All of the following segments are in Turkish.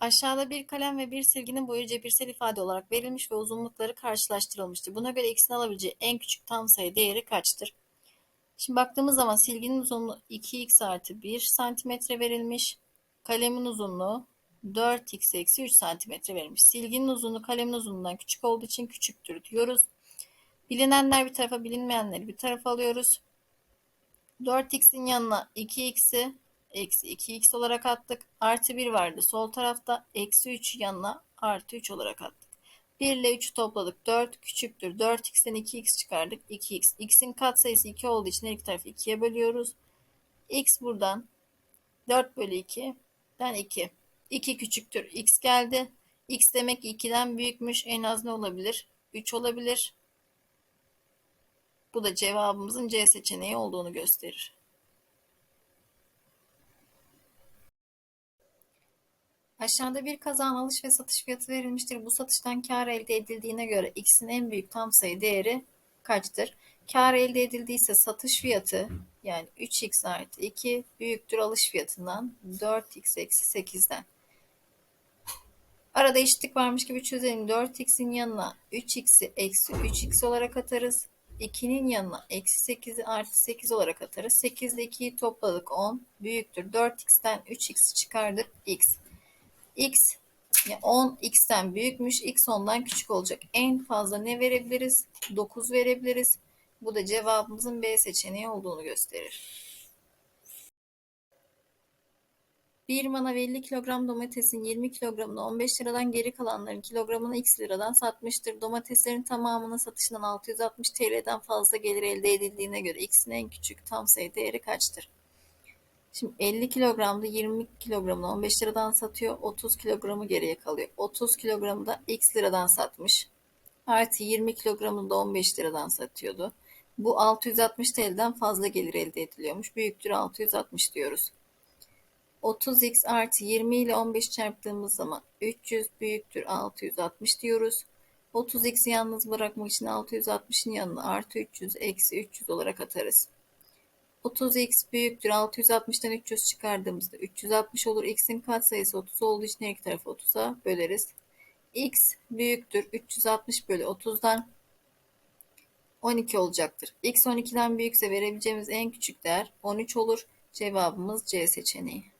Aşağıda bir kalem ve bir silginin boyu cebirsel ifade olarak verilmiş ve uzunlukları karşılaştırılmıştır. Buna göre x'in alabileceği en küçük tam sayı değeri kaçtır? Şimdi baktığımız zaman silginin uzunluğu 2x artı 1 santimetre verilmiş. Kalemin uzunluğu 4x eksi 3 santimetre verilmiş. Silginin uzunluğu kalemin uzunluğundan küçük olduğu için küçüktür diyoruz. Bilinenler bir tarafa bilinmeyenleri bir tarafa alıyoruz. 4x'in yanına 2x'i eksi 2x olarak attık. Artı 1 vardı sol tarafta. Eksi 3 yanına artı 3 olarak attık. 1 ile 3'ü topladık. 4 küçüktür. 4x'ten 2x çıkardık. 2x. x'in katsayısı 2 olduğu için her iki tarafı 2'ye bölüyoruz. x buradan 4 bölü 2 den 2. 2 küçüktür. x geldi. x demek ki 2'den büyükmüş. En az ne olabilir? 3 olabilir. Bu da cevabımızın C seçeneği olduğunu gösterir. Aşağıda bir kazağın alış ve satış fiyatı verilmiştir. Bu satıştan kar elde edildiğine göre x'in en büyük tam sayı değeri kaçtır? Kar elde edildiyse satış fiyatı yani 3x artı 2 büyüktür alış fiyatından 4x eksi 8'den. Arada eşitlik varmış gibi çözelim. 4x'in yanına 3x'i eksi 3x olarak atarız. 2'nin yanına eksi 8'i artı 8 olarak atarız. 8 ile 2'yi topladık 10 büyüktür. 4x'ten 3x'i çıkardık x. x yani 10 x'ten büyükmüş. x 10'dan küçük olacak. En fazla ne verebiliriz? 9 verebiliriz. Bu da cevabımızın B seçeneği olduğunu gösterir. 1 manav 50 kilogram domatesin 20 kilogramını 15 liradan geri kalanların kilogramını x liradan satmıştır. Domateslerin tamamının satışından 660 TL'den fazla gelir elde edildiğine göre x'in en küçük tam sayı değeri kaçtır? Şimdi 50 kilogramda 20 kilogramını 15 liradan satıyor. 30 kilogramı geriye kalıyor. 30 kilogramı da x liradan satmış. Artı 20 kilogramını da 15 liradan satıyordu. Bu 660 TL'den fazla gelir elde ediliyormuş. Büyüktür 660 diyoruz. 30x artı 20 ile 15 çarptığımız zaman 300 büyüktür 660 diyoruz. 30x'i yalnız bırakmak için 660'ın yanına artı 300 eksi 300 olarak atarız. 30x büyüktür 660'tan 300 çıkardığımızda 360 olur. x'in katsayısı 30 olduğu için her iki tarafı 30'a böleriz. x büyüktür 360 bölü 30'dan 12 olacaktır. x 12'den büyükse verebileceğimiz en küçük değer 13 olur. Cevabımız C seçeneği.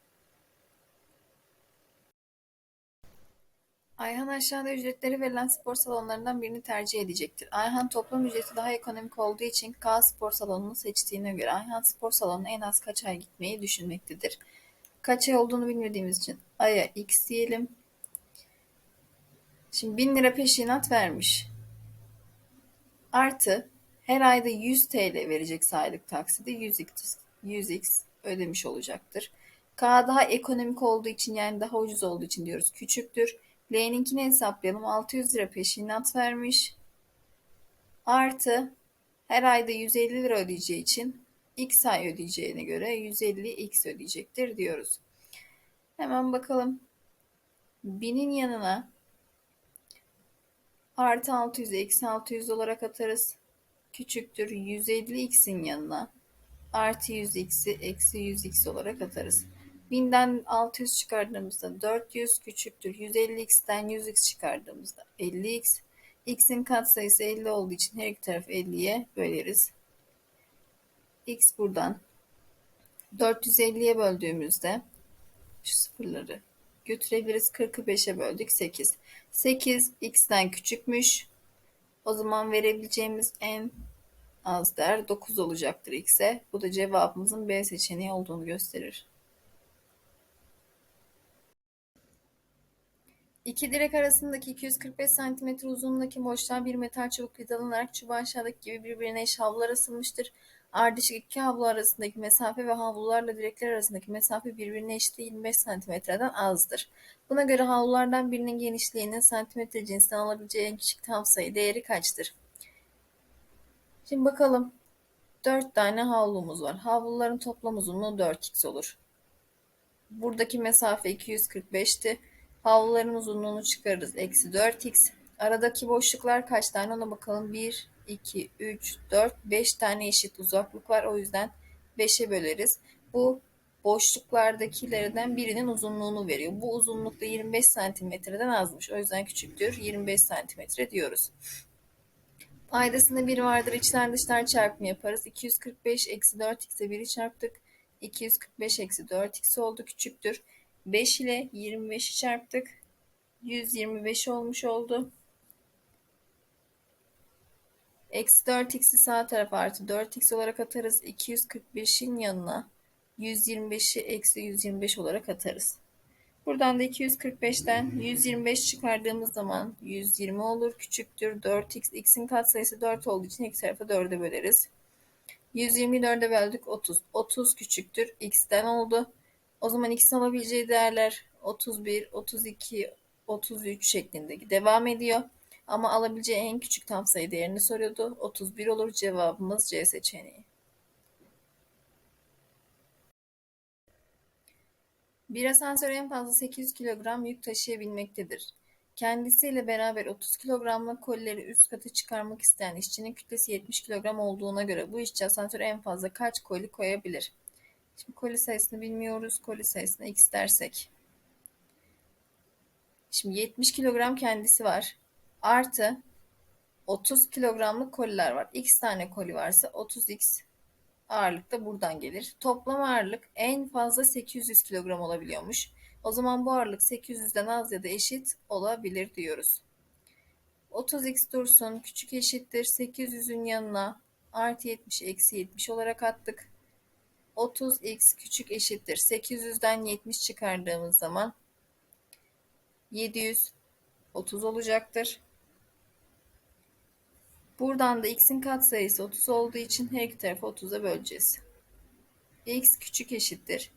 Ayhan aşağıda ücretleri verilen spor salonlarından birini tercih edecektir. Ayhan toplam ücreti daha ekonomik olduğu için K spor salonunu seçtiğine göre Ayhan spor salonuna en az kaç ay gitmeyi düşünmektedir. Kaç ay olduğunu bilmediğimiz için aya x diyelim. Şimdi 1000 lira peşinat vermiş. Artı her ayda 100 TL verecek aylık taksidi 100x, 100x ödemiş olacaktır. K daha ekonomik olduğu için yani daha ucuz olduğu için diyoruz küçüktür. L'ninkini hesaplayalım. 600 lira peşinat vermiş. Artı her ayda 150 lira ödeyeceği için x ay ödeyeceğine göre 150x ödeyecektir diyoruz. Hemen bakalım. 1000'in yanına artı 600 eksi 600 olarak atarız. Küçüktür 150x'in yanına artı 100x'i eksi 100x olarak atarız. 1000'den 600 çıkardığımızda 400 küçüktür. 150x'ten 100x çıkardığımızda 50x. x'in katsayısı 50 olduğu için her iki tarafı 50'ye böleriz. x buradan 450'ye böldüğümüzde şu sıfırları götürebiliriz. 40'ı 5'e böldük 8. 8 x'ten küçükmüş. O zaman verebileceğimiz en az değer 9 olacaktır x'e. Bu da cevabımızın B seçeneği olduğunu gösterir. İki direk arasındaki 245 cm uzunluğundaki boşluğa bir metal çubuk vidalanarak çubuğu aşağıdaki gibi birbirine eş havlular asılmıştır. Ardışık iki havlu arasındaki mesafe ve havlularla direkler arasındaki mesafe birbirine eşit 25 cm'den azdır. Buna göre havlulardan birinin genişliğinin santimetre cinsinden alabileceği en küçük tam sayı değeri kaçtır? Şimdi bakalım. 4 tane havlumuz var. Havluların toplam uzunluğu 4x olur. Buradaki mesafe 245'ti. Havluların uzunluğunu çıkarırız. Eksi 4x. Aradaki boşluklar kaç tane ona bakalım. 1, 2, 3, 4, 5 tane eşit uzaklık var. O yüzden 5'e böleriz. Bu boşluklardakilerden birinin uzunluğunu veriyor. Bu uzunlukta 25 santimetreden azmış. O yüzden küçüktür. 25 santimetre diyoruz. Paydasında 1 vardır. İçler dışlar çarpımı yaparız. 245 eksi 4x'e 1'i çarptık. 245 eksi 4x oldu küçüktür. 5 ile 25'i çarptık. 125 olmuş oldu. Eksi 4x'i sağ tarafa artı 4x olarak atarız. 245'in yanına 125'i eksi 125 olarak atarız. Buradan da 245'ten 125 çıkardığımız zaman 120 olur. Küçüktür 4x. x'in katsayısı 4 olduğu için iki tarafı 4'e böleriz. 124'e böldük 30. 30 küçüktür x'ten oldu. O zaman x'in alabileceği değerler 31, 32, 33 şeklinde devam ediyor. Ama alabileceği en küçük tam sayı değerini soruyordu. 31 olur cevabımız C seçeneği. Bir asansör en fazla 800 kilogram yük taşıyabilmektedir. Kendisiyle beraber 30 kilogramlık kolileri üst kata çıkarmak isteyen işçinin kütlesi 70 kilogram olduğuna göre bu işçi asansöre en fazla kaç koli koyabilir? Şimdi koli sayısını bilmiyoruz. Koli sayısını x dersek. Şimdi 70 kilogram kendisi var. Artı 30 kilogramlık koliler var. X tane koli varsa 30x ağırlık da buradan gelir. Toplam ağırlık en fazla 800 kilogram olabiliyormuş. O zaman bu ağırlık 800'den az ya da eşit olabilir diyoruz. 30x dursun küçük eşittir 800'ün yanına artı 70 eksi 70 olarak attık. 30x küçük eşittir 800'den 70 çıkardığımız zaman 730 olacaktır. Buradan da x'in katsayısı 30 olduğu için her iki tarafı 30'a böleceğiz. x küçük eşittir.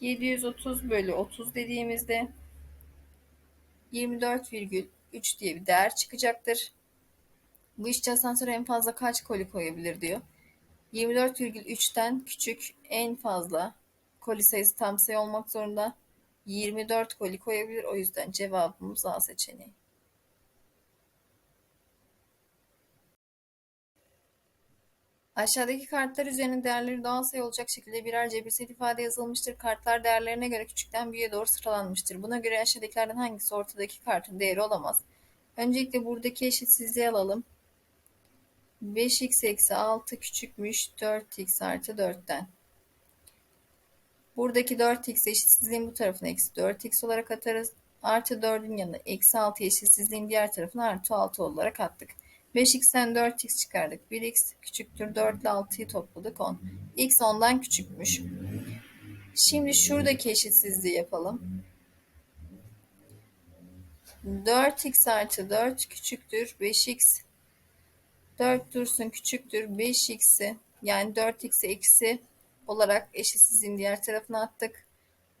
730 bölü 30 dediğimizde 24,3 diye bir değer çıkacaktır. Bu işçi asansöre en fazla kaç koli koyabilir diyor. 24,3'ten küçük en fazla koli sayısı tam sayı olmak zorunda. 24 koli koyabilir. O yüzden cevabımız A seçeneği. Aşağıdaki kartlar üzerine değerleri doğal sayı olacak şekilde birer cebirsel ifade yazılmıştır. Kartlar değerlerine göre küçükten büyüğe doğru sıralanmıştır. Buna göre aşağıdakilerden hangisi ortadaki kartın değeri olamaz? Öncelikle buradaki eşitsizliği alalım. 5x eksi 6 küçükmüş 4x artı 4'ten. Buradaki 4x eşitsizliğin bu tarafına eksi 4x olarak atarız. Artı 4'ün yanına eksi 6 eşitsizliğin diğer tarafına artı 6 olarak attık. 5x'ten 4x çıkardık. 1x küçüktür. 4 ile 6'yı topladık 10. x 10'dan küçükmüş. Şimdi şuradaki eşitsizliği yapalım. 4x artı 4 küçüktür. 5x 4 dursun küçüktür. 5x'i yani 4x'i eksi olarak eşitsizliğin diğer tarafına attık.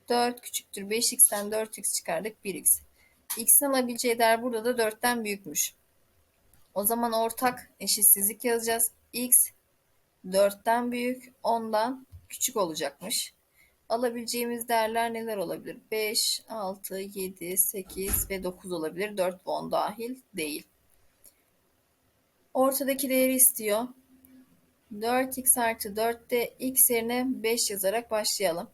4 küçüktür. 5x'ten 4x çıkardık. 1x. x'in alabileceği değer burada da 4'ten büyükmüş. O zaman ortak eşitsizlik yazacağız. x 4'ten büyük, 10'dan küçük olacakmış. Alabileceğimiz değerler neler olabilir? 5, 6, 7, 8 ve 9 olabilir. 4 ve 10 dahil değil. Ortadaki değeri istiyor. 4x artı 4'te x yerine 5 yazarak başlayalım.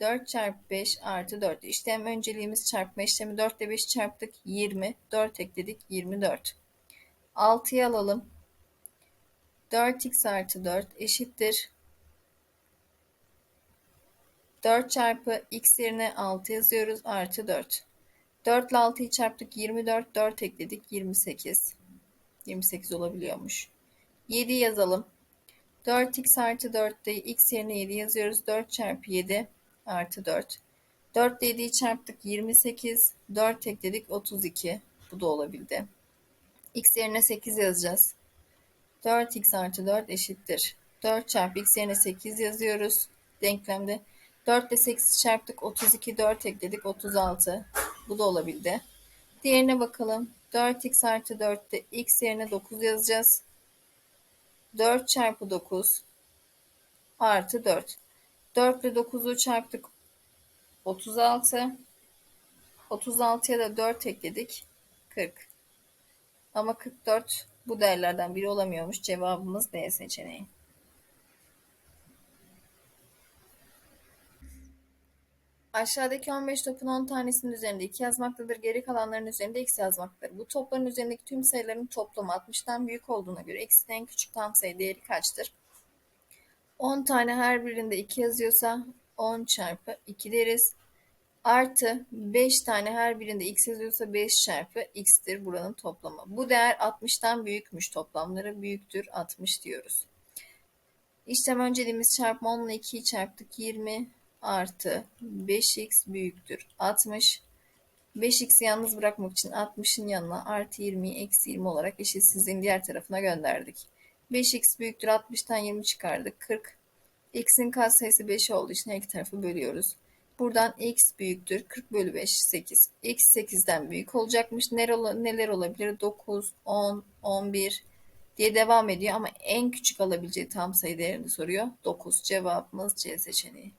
4 çarpı 5 artı 4. İşlem önceliğimiz çarpma işlemi 4 ile 5 çarptık 20. 4 ekledik 24. 6'yı alalım. 4x artı 4 eşittir. 4 çarpı x yerine 6 yazıyoruz. Artı 4. 4 ile 6'yı çarptık. 24. 4 ekledik. 28. 28 olabiliyormuş. 7 yazalım. 4x artı 4'te x yerine 7 yazıyoruz. 4 çarpı 7 artı 4. 4 ile 7'yi çarptık. 28. 4 ekledik. 32. Bu da olabildi x yerine 8 yazacağız. 4x artı 4 eşittir. 4 çarpı x yerine 8 yazıyoruz denklemde. 4 ile 8 çarptık 32 4 ekledik 36. Bu da olabildi. Diğerine bakalım. 4x artı 4'te x yerine 9 yazacağız. 4 çarpı 9 artı 4. 4 ile 9'u çarptık 36. 36'ya da 4 ekledik. 40. Ama 44 Bu değerlerden biri olamıyormuş. Cevabımız D seçeneği. Aşağıdaki 15 topun 10 tanesinin üzerinde 2 yazmaktadır. Geri kalanların üzerinde x yazmaktadır. Bu topların üzerindeki tüm sayıların toplamı 60'tan büyük olduğuna göre x'in en küçük tam sayı değeri kaçtır? 10 tane her birinde 2 yazıyorsa 10 çarpı 2 deriz. Artı 5 tane her birinde x yazıyorsa 5 çarpı x'tir buranın toplamı. Bu değer 60'tan büyükmüş toplamları büyüktür 60 diyoruz. İşlem önceliğimiz çarpma 10 ile 2'yi çarptık 20 artı 5x büyüktür 60. 5x'i yalnız bırakmak için 60'ın yanına artı 20'yi eksi 20 olarak eşitsizliğin diğer tarafına gönderdik. 5x büyüktür 60'tan 20 çıkardık 40. x'in katsayısı 5 olduğu için her iki tarafı bölüyoruz. Buradan x büyüktür 40 bölü 5 8. x 8'den büyük olacakmış. Neler olabilir? 9, 10, 11 diye devam ediyor ama en küçük alabileceği tam sayı değerini soruyor. 9 cevabımız C seçeneği.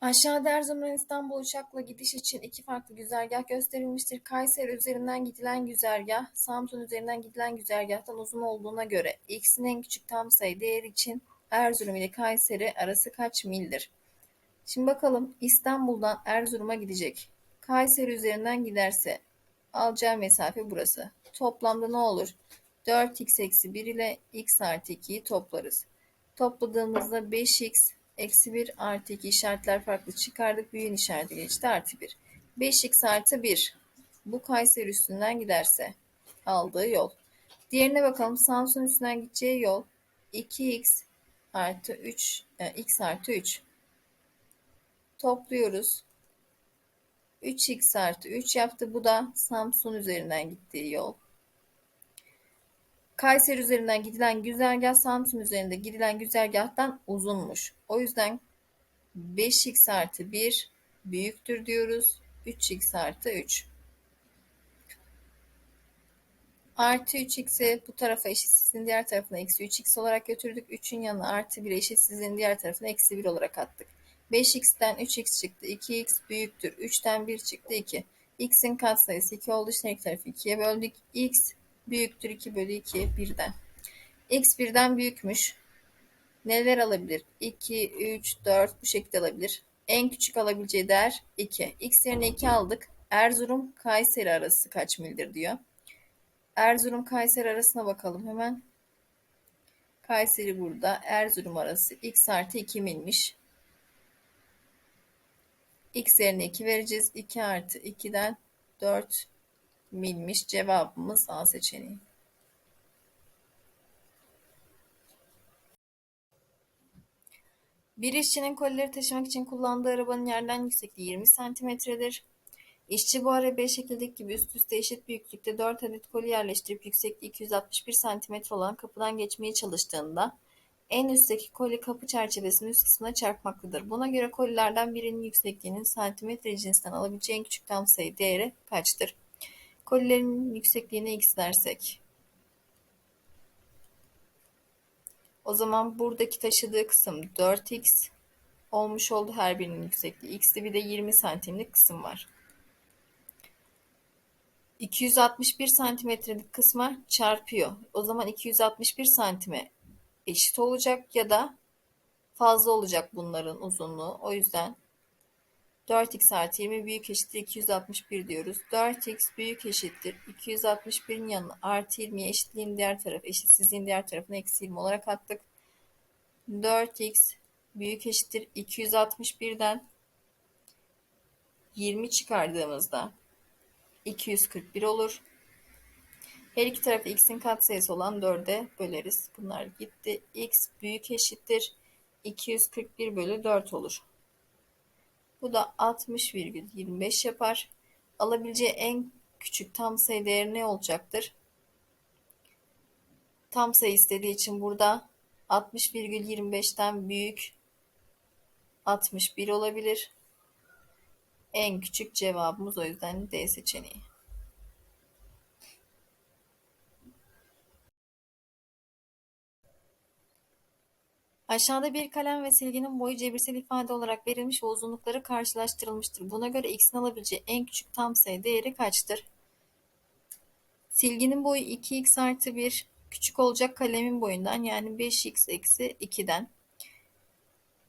Aşağıda Erzurum'dan İstanbul uçakla gidiş için iki farklı güzergah gösterilmiştir. Kayseri üzerinden gidilen güzergah, Samsun üzerinden gidilen güzergahtan uzun olduğuna göre x'in en küçük tam sayı değeri için Erzurum ile Kayseri arası kaç mildir? Şimdi bakalım İstanbul'dan Erzurum'a gidecek. Kayseri üzerinden giderse alacağı mesafe burası. Toplamda ne olur? 4x eksi 1 ile x artı 2'yi toplarız. Topladığımızda 5x eksi 1 artı 2 işaretler farklı çıkardık. Büyüğün işareti geçti artı 1. 5x artı 1 bu Kayseri üstünden giderse aldığı yol. Diğerine bakalım Samsun üstünden gideceği yol 2x artı 3 e, x artı 3 topluyoruz. 3x artı 3 yaptı. Bu da Samsun üzerinden gittiği yol. Kayseri üzerinden gidilen güzergah Samsun üzerinde gidilen güzergahtan uzunmuş. O yüzden 5x artı 1 büyüktür diyoruz. 3x artı 3. Artı 3x'i bu tarafa eşitsizliğin diğer tarafına eksi 3x olarak götürdük. 3'ün yanına artı 1 eşitsizliğin diğer tarafına eksi 1 olarak attık. 5x'ten 3x çıktı. 2x büyüktür. 3'ten 1 çıktı 2. x'in katsayısı 2 olduğu için her tarafı 2'ye böldük. x büyüktür 2 bölü 2 birden. x birden büyükmüş. Neler alabilir? 2, 3, 4 bu şekilde alabilir. En küçük alabileceği değer 2. x yerine 2 aldık. Erzurum Kayseri arası kaç mildir diyor. Erzurum Kayseri arasına bakalım hemen. Kayseri burada. Erzurum arası x artı 2 milmiş. x yerine 2 vereceğiz. 2 artı 2'den 4 milmiş. Cevabımız A seçeneği. Bir işçinin kolileri taşımak için kullandığı arabanın yerden yüksekliği 20 santimetredir. İşçi bu arabaya şekildeki gibi üst üste eşit büyüklükte 4 adet koli yerleştirip yüksekliği 261 cm olan kapıdan geçmeye çalıştığında en üstteki koli kapı çerçevesinin üst kısmına çarpmaktadır. Buna göre kolilerden birinin yüksekliğinin santimetre cinsinden alabileceği en küçük tam sayı değeri kaçtır? Kolilerin yüksekliğine x dersek. O zaman buradaki taşıdığı kısım 4x olmuş oldu her birinin yüksekliği. X'li bir de 20 santimlik kısım var. 261 santimetrelik kısma çarpıyor. O zaman 261 santime eşit olacak ya da fazla olacak bunların uzunluğu. O yüzden 4x artı 20 büyük eşittir 261 diyoruz. 4x büyük eşittir 261'in yanına artı 20'ye eşitliğin diğer tarafı eşitsizliğin diğer tarafına eksi 20 olarak attık. 4x büyük eşittir 261'den 20 çıkardığımızda 241 olur. Her iki tarafı x'in katsayısı olan 4'e böleriz. Bunlar gitti. x büyük eşittir 241 bölü 4 olur. Bu da 60,25 yapar. Alabileceği en küçük tam sayı değeri ne olacaktır? Tam sayı istediği için burada 60,25'ten büyük 61 olabilir. En küçük cevabımız o yüzden D seçeneği. Aşağıda bir kalem ve silginin boyu cebirsel ifade olarak verilmiş ve uzunlukları karşılaştırılmıştır. Buna göre x'in alabileceği en küçük tam sayı değeri kaçtır? Silginin boyu 2x artı 1 küçük olacak kalemin boyundan yani 5x eksi 2'den.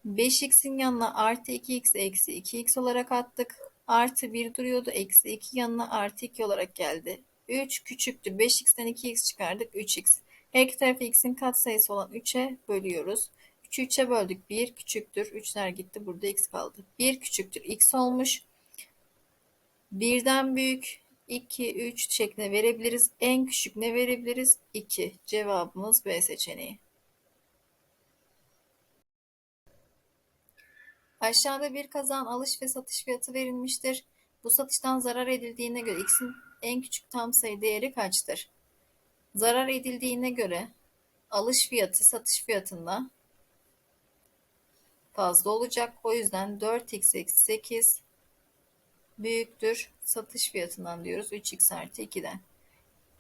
5x'in yanına artı 2x eksi 2x olarak attık. Artı 1 duruyordu. Eksi 2 yanına artı 2 olarak geldi. 3 küçüktür. 5x'ten 2x çıkardık. 3x. Her iki tarafı x'in katsayısı olan 3'e bölüyoruz. 3'ü 3'e böldük. 1 küçüktür. 3'ler gitti. Burada x kaldı. 1 küçüktür. x olmuş. Birden büyük 2, 3 şeklinde verebiliriz. En küçük ne verebiliriz? 2. Cevabımız B seçeneği. Aşağıda bir kazan alış ve satış fiyatı verilmiştir. Bu satıştan zarar edildiğine göre x'in en küçük tam sayı değeri kaçtır? Zarar edildiğine göre alış fiyatı satış fiyatında fazla olacak. O yüzden 4x eksi 8 büyüktür satış fiyatından diyoruz 3x artı 2'den.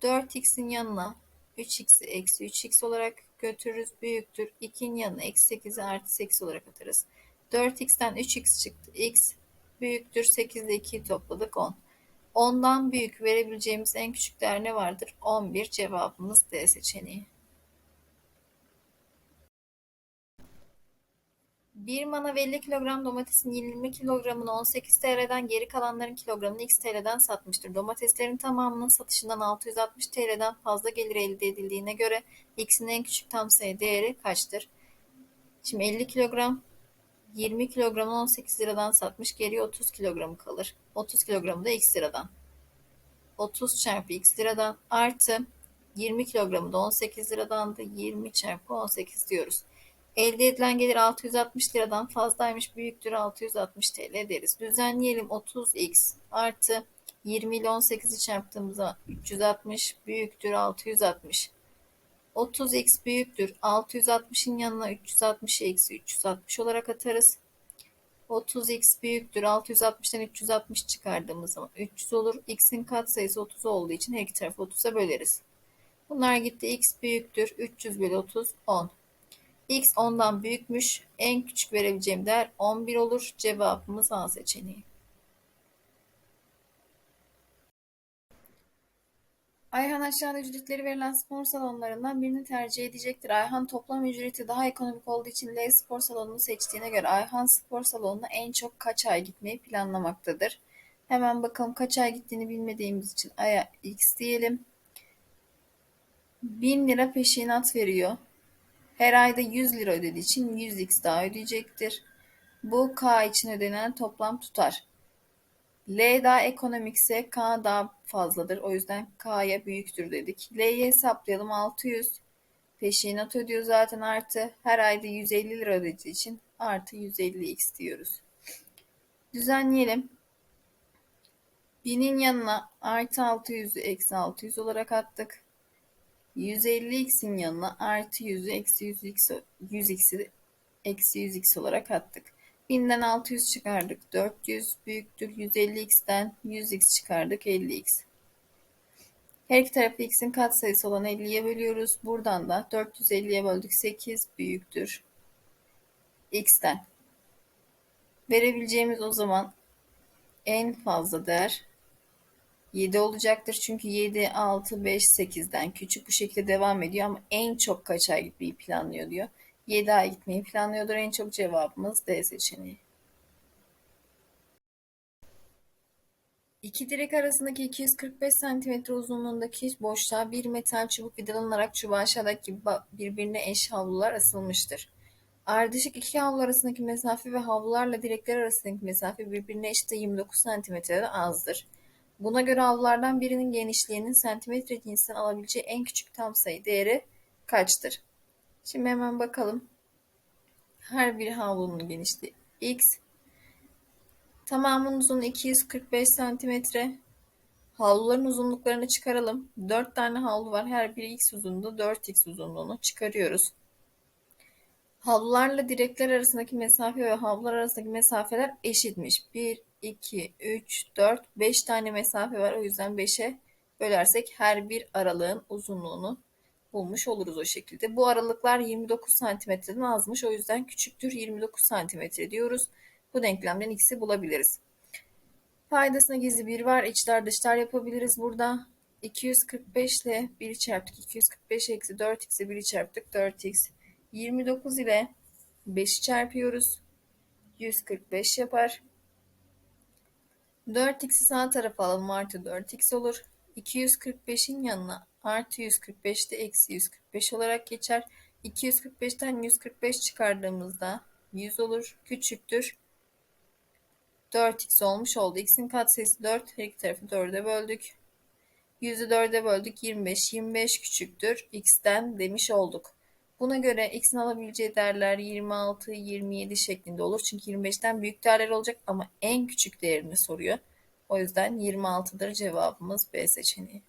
4x'in yanına 3x'i eksi 3x olarak götürürüz. Büyüktür. 2'nin yanına eksi 8'i artı 8 olarak atarız. 4x'ten 3x çıktı. x büyüktür. 8 ile 2'yi topladık 10. 10'dan büyük verebileceğimiz en küçük değer ne vardır? 11 cevabımız D seçeneği. 1 manav 50 kilogram domatesin 20 kilogramını 18 TL'den geri kalanların kilogramını X TL'den satmıştır. Domateslerin tamamının satışından 660 TL'den fazla gelir elde edildiğine göre X'in en küçük tam sayı değeri kaçtır? Şimdi 50 kilogram 20 kilogramını 18 liradan satmış. Geriye 30 kilogramı kalır. 30 kilogramı da X liradan. 30 çarpı X liradan artı 20 kilogramı da 18 liradan da 20 çarpı 18 diyoruz. Elde edilen gelir 660 liradan fazlaymış büyüktür 660 TL deriz. Düzenleyelim 30x artı 20 ile 18'i çarptığımızda 360 büyüktür 660. 30x büyüktür 660'ın yanına 360 eksi 360 olarak atarız. 30x büyüktür 660'tan 360 çıkardığımız zaman 300 olur. x'in katsayısı 30 olduğu için her iki tarafı 30'a böleriz. Bunlar gitti x büyüktür 300 bölü 30 10. X 10'dan büyükmüş. En küçük verebileceğim değer 11 olur. Cevabımız A seçeneği. Ayhan aşağıda ücretleri verilen spor salonlarından birini tercih edecektir. Ayhan toplam ücreti daha ekonomik olduğu için L spor salonunu seçtiğine göre Ayhan spor salonuna en çok kaç ay gitmeyi planlamaktadır? Hemen bakalım kaç ay gittiğini bilmediğimiz için aya x diyelim. 1000 lira peşinat veriyor. Her ayda 100 lira ödediği için 100x daha ödeyecektir. Bu K için ödenen toplam tutar. L daha ekonomikse K daha fazladır. O yüzden K'ya büyüktür dedik. L'yi hesaplayalım. 600 peşinat ödüyor zaten artı. Her ayda 150 lira ödediği için artı 150x diyoruz. Düzenleyelim. 1000'in yanına artı 600'ü eksi 600 olarak attık. 150x'in yanına artı 100'ü eksi 100x, 100x'i eksi 100x olarak attık. 1000'den 600 çıkardık. 400 büyüktür. 150x'ten 100x çıkardık. 50x. Her iki tarafı x'in katsayısı olan 50'ye bölüyoruz. Buradan da 450'ye böldük. 8 büyüktür. x'ten. Verebileceğimiz o zaman en fazla değer 7 olacaktır. Çünkü 7, 6, 5, 8'den küçük bu şekilde devam ediyor ama en çok kaç ay gitmeyi planlıyor diyor. 7 ay gitmeyi planlıyordur. En çok cevabımız D seçeneği. İki direk arasındaki 245 cm uzunluğundaki boşluğa bir metal çubuk vidalanarak çubuğa aşağıdaki birbirine eş havlular asılmıştır. Ardışık iki havlu arasındaki mesafe ve havlularla direkler arasındaki mesafe birbirine eşit 29 cm'den azdır. Buna göre havlulardan birinin genişliğinin santimetre cinsinden alabileceği en küçük tam sayı değeri kaçtır? Şimdi hemen bakalım. Her bir havlunun genişliği x. Tamamının uzunluğu 245 santimetre. Havluların uzunluklarını çıkaralım. 4 tane havlu var. Her biri x uzunluğu 4x uzunluğunu çıkarıyoruz. Havlularla direkler arasındaki mesafe ve havlular arasındaki mesafeler eşitmiş. 1, 2, 3, 4, 5 tane mesafe var. O yüzden 5'e bölersek her bir aralığın uzunluğunu bulmuş oluruz o şekilde. Bu aralıklar 29 santimetreden azmış. O yüzden küçüktür 29 santimetre diyoruz. Bu denklemden x'i bulabiliriz. Paydasına gizli bir var. İçler dışlar yapabiliriz burada. 245 ile 1'i çarptık. 245 eksi 4x'e 1'i çarptık. 4x. 29 ile 5'i çarpıyoruz. 145 yapar. 4x'i sağ tarafa alalım. Artı 4x olur. 245'in yanına artı 145 de eksi 145 olarak geçer. 245'ten 145 çıkardığımızda 100 olur. Küçüktür. 4x olmuş oldu. x'in katsayısı 4. Her iki tarafı 4'e böldük. 100'ü 4'e böldük. 25. 25 küçüktür. x'ten demiş olduk. Buna göre x'in alabileceği değerler 26, 27 şeklinde olur. Çünkü 25'ten büyük değerler olacak ama en küçük değerini soruyor. O yüzden 26'dır cevabımız B seçeneği.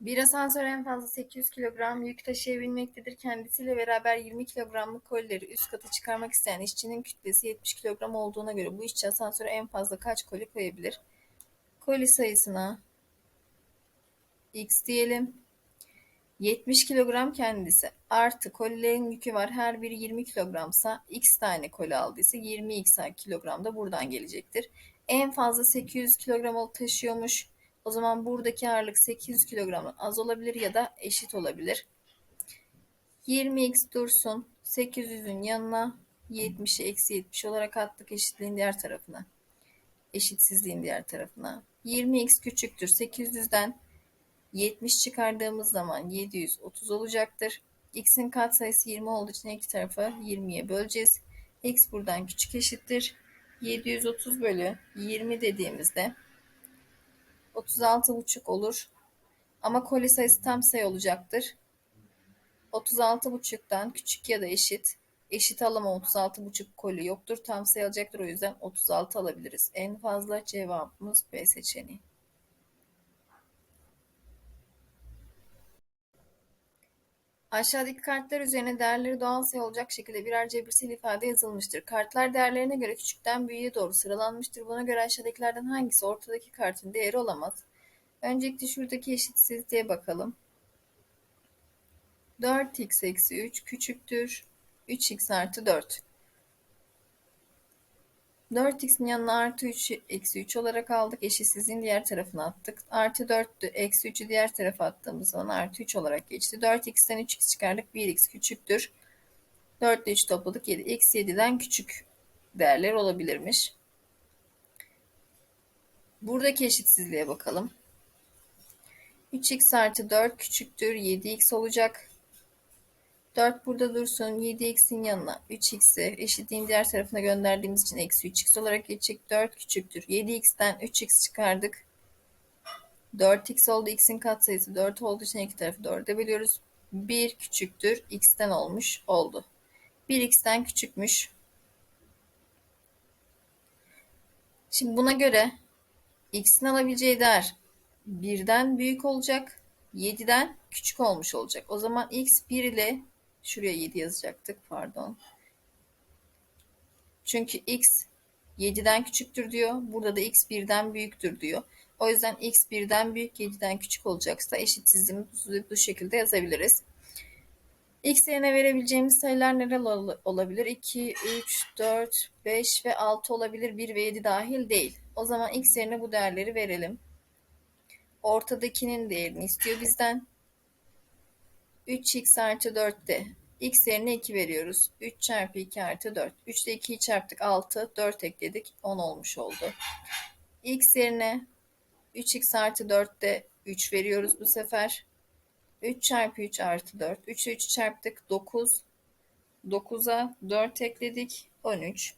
Bir asansör en fazla 800 kilogram yük taşıyabilmektedir. Kendisiyle beraber 20 kilogramlık kolileri üst kata çıkarmak isteyen işçinin kütlesi 70 kilogram olduğuna göre bu işçi asansöre en fazla kaç koli koyabilir? Koli sayısına x diyelim. 70 kilogram kendisi artı kolilerin yükü var. Her biri 20 kilogramsa x tane koli aldıysa 20x kilogram da buradan gelecektir. En fazla 800 kilogram taşıyormuş. O zaman buradaki ağırlık 800 kilogramdan az olabilir ya da eşit olabilir. 20x dursun. 800'ün yanına 70'i eksi 70 olarak attık eşitliğin diğer tarafına. Eşitsizliğin diğer tarafına. 20x küçüktür. 800'den 70 çıkardığımız zaman 730 olacaktır. X'in katsayısı 20 olduğu için iki tarafı 20'ye böleceğiz. X buradan küçük eşittir. 730 bölü 20 dediğimizde 36,5 olur. Ama koli sayısı tam sayı olacaktır. 36,5'tan küçük ya da eşit. Eşit alama 36,5 koli yoktur. Tam sayı alacaktır. O yüzden 36 alabiliriz. En fazla cevabımız B seçeneği. Aşağıdaki kartlar üzerine değerleri doğal sayı olacak şekilde birer cebirsel ifade yazılmıştır. Kartlar değerlerine göre küçükten büyüğe doğru sıralanmıştır. Buna göre aşağıdakilerden hangisi ortadaki kartın değeri olamaz? Öncelikle şuradaki eşitsizliğe bakalım. 4x eksi 3 küçüktür. 3x artı 4. 4x'in yanına artı 3 eksi 3 olarak aldık. Eşitsizliğin diğer tarafına attık. Artı 4'tü. Eksi 3'ü diğer tarafa attığımız zaman artı 3 olarak geçti. 4x'ten 3x çıkardık. 1x küçüktür. 4 ile 3 topladık. 7. Eksi 7'den küçük değerler olabilirmiş. Buradaki eşitsizliğe bakalım. 3x artı 4 küçüktür. 7x olacak. 4 burada dursun. 7x'in yanına 3x'i eşitliğin diğer tarafına gönderdiğimiz için eksi 3x olarak geçecek. 4 küçüktür. 7x'ten 3x çıkardık. 4x oldu. x'in katsayısı 4 olduğu için iki tarafı 4'e bölüyoruz. 1 küçüktür. x'ten olmuş oldu. 1x'ten küçükmüş. Şimdi buna göre x'in alabileceği değer 1'den büyük olacak. 7'den küçük olmuş olacak. O zaman x 1 ile Şuraya 7 yazacaktık. Pardon. Çünkü x 7'den küçüktür diyor. Burada da x 1'den büyüktür diyor. O yüzden x 1'den büyük 7'den küçük olacaksa eşitsizliğimi bu şekilde yazabiliriz. X yerine verebileceğimiz sayılar neler olabilir? 2, 3, 4, 5 ve 6 olabilir. 1 ve 7 dahil değil. O zaman x yerine bu değerleri verelim. Ortadakinin değerini istiyor bizden. 3x artı 4'te x yerine 2 veriyoruz. 3 çarpı 2 artı 4. 3 ile 2'yi çarptık 6. 4 ekledik 10 olmuş oldu. x yerine 3x artı 4'te 3 veriyoruz bu sefer. 3 çarpı 3 artı 4. 3 ile 3'ü çarptık 9. 9'a 4 ekledik 13.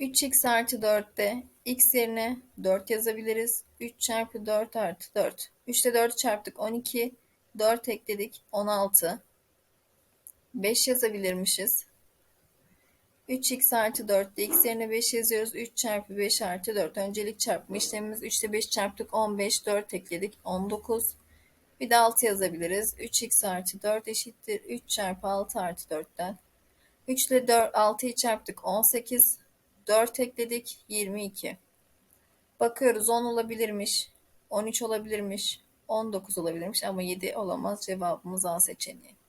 3x artı 4'te x yerine 4 yazabiliriz. 3 çarpı 4 artı 4. 3 ile 4 çarptık 12. 4 ekledik 16. 5 yazabilirmişiz. 3x artı 4'te x yerine 5 yazıyoruz. 3 çarpı 5 artı 4. Öncelik çarpma işlemimiz 3 ile 5 çarptık 15. 4 ekledik 19. Bir de 6 yazabiliriz. 3x artı 4 eşittir. 3 çarpı 6 artı 4'ten. 3 ile 4, 6'yı çarptık 18. 4 ekledik 22. Bakıyoruz 10 olabilirmiş. 13 olabilirmiş. 19 olabilirmiş ama 7 olamaz. Cevabımız A seçeneği.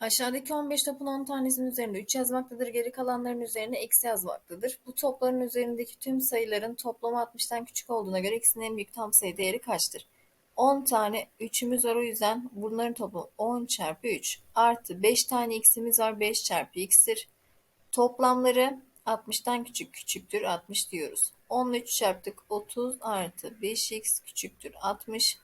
Aşağıdaki 15 topun 10 tanesinin üzerinde 3 yazmaktadır. Geri kalanların üzerine eksi yazmaktadır. Bu topların üzerindeki tüm sayıların toplamı 60'tan küçük olduğuna göre x'in en büyük tam sayı değeri kaçtır? 10 tane 3'ümüz var o yüzden bunların toplamı 10 çarpı 3 artı 5 tane x'imiz var 5 çarpı x'tir. Toplamları 60'tan küçük küçüktür 60 diyoruz. 10 ile 3 çarptık 30 artı 5x küçüktür 60.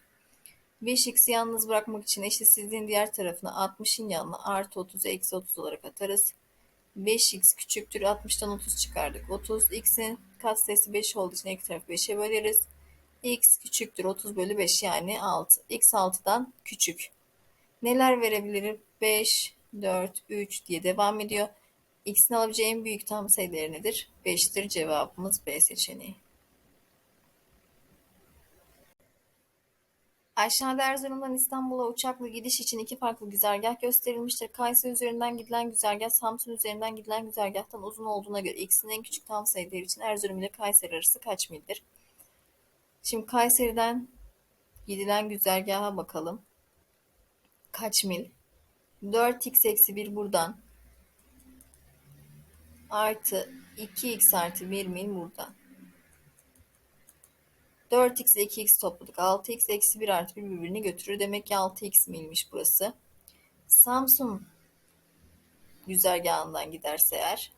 5x'i yalnız bırakmak için eşitsizliğin diğer tarafına 60'ın yanına artı 30'u eksi 30 olarak atarız. 5x küçüktür 60'tan 30 çıkardık. 30 x'in katsayısı 5 olduğu için ek tarafı 5'e böleriz. x küçüktür 30 bölü 5 yani 6. x 6'dan küçük. Neler verebilirim? 5, 4, 3 diye devam ediyor. X'in alabileceği en büyük tam sayı değeri nedir? 5'tir cevabımız B seçeneği. Aşağıda Erzurum'dan İstanbul'a uçakla gidiş için iki farklı güzergah gösterilmiştir. Kayseri üzerinden gidilen güzergah Samsun üzerinden gidilen güzergahtan uzun olduğuna göre x'in en küçük tam sayı değeri için Erzurum ile Kayseri arası kaç mildir? Şimdi Kayseri'den gidilen güzergaha bakalım. Kaç mil? 4x eksi 1 buradan artı 2x artı 1 mil buradan. 4x ile 2x topladık. 6x eksi 1 artı 1 birbirini götürür. Demek ki 6x milmiş burası. Samsun güzergahından giderse eğer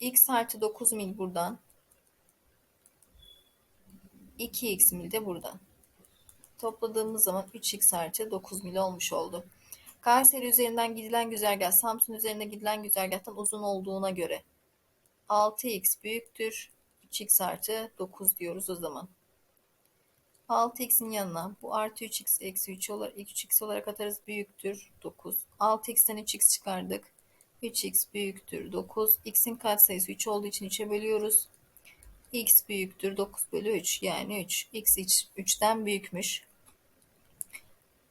x artı 9 mil buradan 2x mil de buradan. Topladığımız zaman 3x artı 9 mil olmuş oldu. Kayseri üzerinden gidilen güzergah Samsun üzerine gidilen güzergahtan uzun olduğuna göre 6x büyüktür 3x artı 9 diyoruz o zaman. 6x'in yanına bu artı 3x eksi 3 olarak 3x olarak atarız büyüktür 9. 6x'ten 3x çıkardık. 3x büyüktür 9. x'in katsayısı 3 olduğu için 3'e bölüyoruz. x büyüktür 9 bölü 3 yani 3. x 3'ten büyükmüş.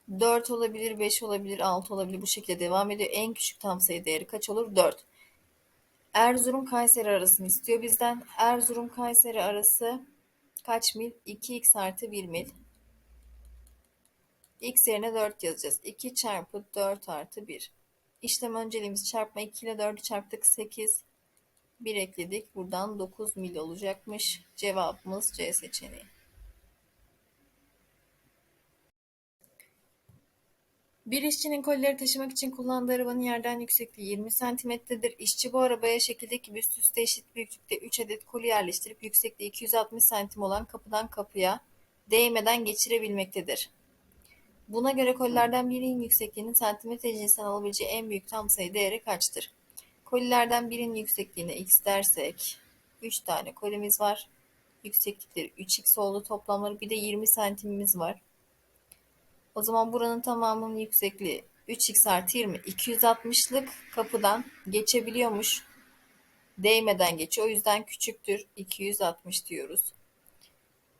4 olabilir, 5 olabilir, 6 olabilir bu şekilde devam ediyor. En küçük tam sayı değeri kaç olur? 4. Erzurum Kayseri arasını istiyor bizden. Erzurum Kayseri arası kaç mil? 2x artı 1 mil. x yerine 4 yazacağız. 2 çarpı 4 artı 1. İşlem önceliğimiz çarpma 2 ile 4'ü çarptık 8. 1 ekledik. Buradan 9 mil olacakmış. Cevabımız C seçeneği. Bir işçinin kolileri taşımak için kullandığı arabanın yerden yüksekliği 20 santimetredir. İşçi bu arabaya şekildeki gibi üst üste eşit büyüklükte 3 adet koli yerleştirip yüksekliği 260 santim olan kapıdan kapıya değmeden geçirebilmektedir. Buna göre kolilerden birinin yüksekliğinin santimetre cinsinden alabileceği en büyük tam sayı değeri kaçtır? Kolilerden birinin yüksekliğine x dersek 3 tane kolimiz var. Yükseklikleri 3x oldu toplamları bir de 20 santimimiz var. O zaman buranın tamamının yüksekliği 3x artı 20. 260'lık kapıdan geçebiliyormuş. Değmeden geçiyor. O yüzden küçüktür. 260 diyoruz.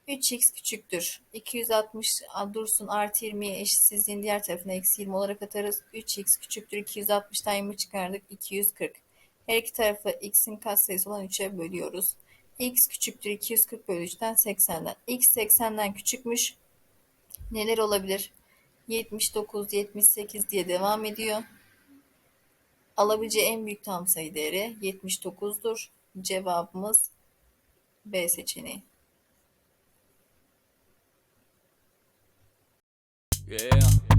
3x küçüktür. 260 dursun artı 20'ye eşitsizliğin diğer tarafına eksi 20 olarak atarız. 3x küçüktür. 260'tan 20 çıkardık. 240. Her iki tarafı x'in katsayısı olan 3'e bölüyoruz. x küçüktür. 240 bölü 3'ten 80'den. x 80'den küçükmüş. Neler olabilir? 79, 78 diye devam ediyor. Alabileceği en büyük tam sayı değeri 79'dur. Cevabımız B seçeneği. Yeah.